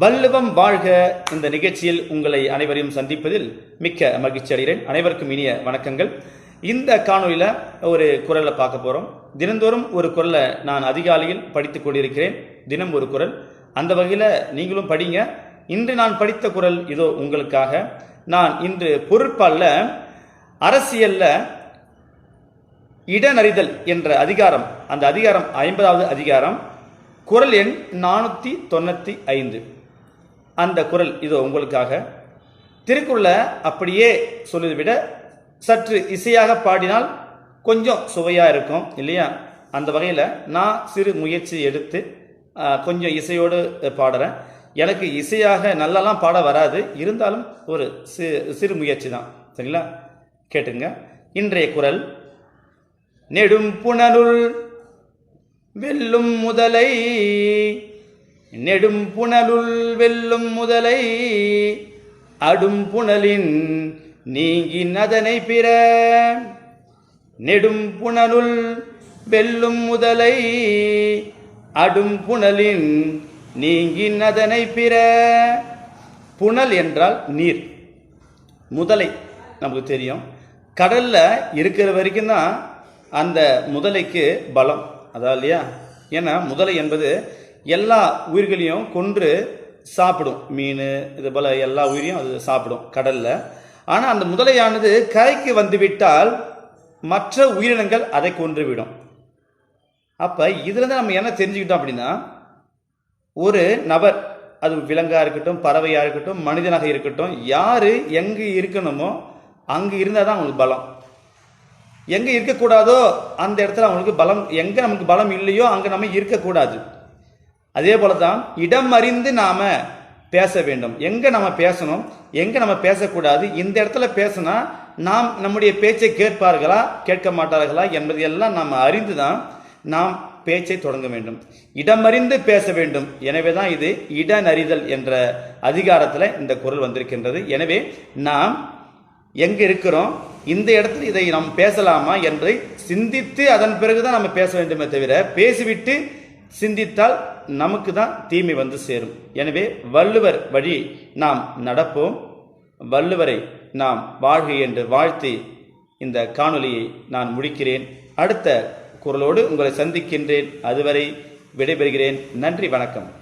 வள்ளுவம் வாழ்க இந்த நிகழ்ச்சியில் உங்களை அனைவரையும் சந்திப்பதில் மிக்க மகிழ்ச்சி அடைகிறேன். அனைவருக்கும் இனிய வணக்கங்கள். இந்த காணொளியில் ஒரு குரலை பார்க்க போகிறோம் தினந்தோறும் ஒரு குரலை நான் அதிகாலையில் படித்து கொண்டிருக்கிறேன். தினம் ஒரு குரல். அந்த வகையில் நீங்களும் படிங்க. இன்று நான் படித்த குரல் இதோ உங்களுக்காக. நான் இன்று பொருட்பாலில் அரசியலில் இடனறிதல் என்ற அதிகாரம் அந்த அதிகாரம் ஐம்பதாவது அதிகாரம் குரல் எண் நானூற்றி தொண்ணூற்றி ஐந்து. அந்த குரல் இதோ உங்களுக்காக. திருக்குறளை அப்படியே சொல்லியதை விட சற்று இசையாக பாடினால் கொஞ்சம் சுவையாக இருக்கும் இல்லையா? அந்த வகையில் நான் சிறு முயற்சி எடுத்து கொஞ்சம் இசையோடு பாடுறேன். எனக்கு இசையாக நல்லாலாம் பாட வராது இருந்தாலும் ஒரு சி சிறு முயற்சி தான் சரிங்களா? கேட்டுங்க. இன்றைய குரல் நெடும் புனலுள் வெல்லும் முதலை நெடும் புனலுள் வெல்லும் முதலை அடும் புனலின் நீங்கி அதனை பிற. நெடும் புனலுள் வெல்லும் முதலை அடும் புனலின் நீங்கி அதனை பிற. புனல் என்றால் நீர் முதலை நமக்கு தெரியும். கடல்ல இருக்கிற வரைக்கும் தான் அந்த முதலைக்கு பலம். அதான் இல்லையா? ஏன்னா முதலை என்பது எல்லா உயிர்களையும் கொன்று சாப்பிடும். மீன் இது போல் எல்லா உயிரையும் அது சாப்பிடும் கடலில். ஆனால் அந்த முதலையானது கரைக்கு வந்துவிட்டால் மற்ற உயிரினங்கள் அதை கொன்றுவிடும். அப்போ இதுலேருந்து நம்ம என்ன தெரிஞ்சுக்கிட்டோம் அப்படின்னா ஒரு நபர் அது விலங்காக இருக்கட்டும் பறவையாக இருக்கட்டும் மனிதனாக இருக்கட்டும் யார் எங்கே இருக்கணுமோ அங்கே இருந்தால் தான் அவங்களுக்கு பலம். எங்கே இருக்கக்கூடாதோ அந்த இடத்துல அவங்களுக்கு பலம் எங்கே நமக்கு பலம் இல்லையோ அங்கே நம்ம இருக்கக்கூடாது. அதே போல தான் இடம் அறிந்து நாம் பேச வேண்டும். எங்கே நம்ம பேசணும்? எங்கே நம்ம பேசக்கூடாது? இந்த இடத்துல பேசினா நாம் நம்முடைய பேச்சை கேட்பார்களா கேட்க மாட்டார்களா என்பதையெல்லாம் நாம் அறிந்து தான் நாம் பேச்சை தொடங்க வேண்டும். இடமறிந்து பேச வேண்டும். எனவே தான் இது இடனறிதல் என்ற அதிகாரத்தில் இந்த குரல் வந்திருக்கின்றது. எனவே நாம் எங்கே இருக்கிறோம்? இந்த இடத்துல இதை நாம் பேசலாமா என்பதை சிந்தித்து அதன் பிறகுதான் நம்ம பேச வேண்டுமே தவிர பேசிவிட்டு சிந்தித்தால் நமக்கு தான் தீமை வந்து சேரும். எனவே வள்ளுவர் வழி நாம் நடப்போம். வள்ளுவரை நாம் வாழ்க என்று வாழ்த்தி இந்த காணொலியை நான் முடிக்கிறேன். அடுத்த குரலோடு உங்களை சந்திக்கின்றேன். அதுவரை விடைபெறுகிறேன். நன்றி வணக்கம்.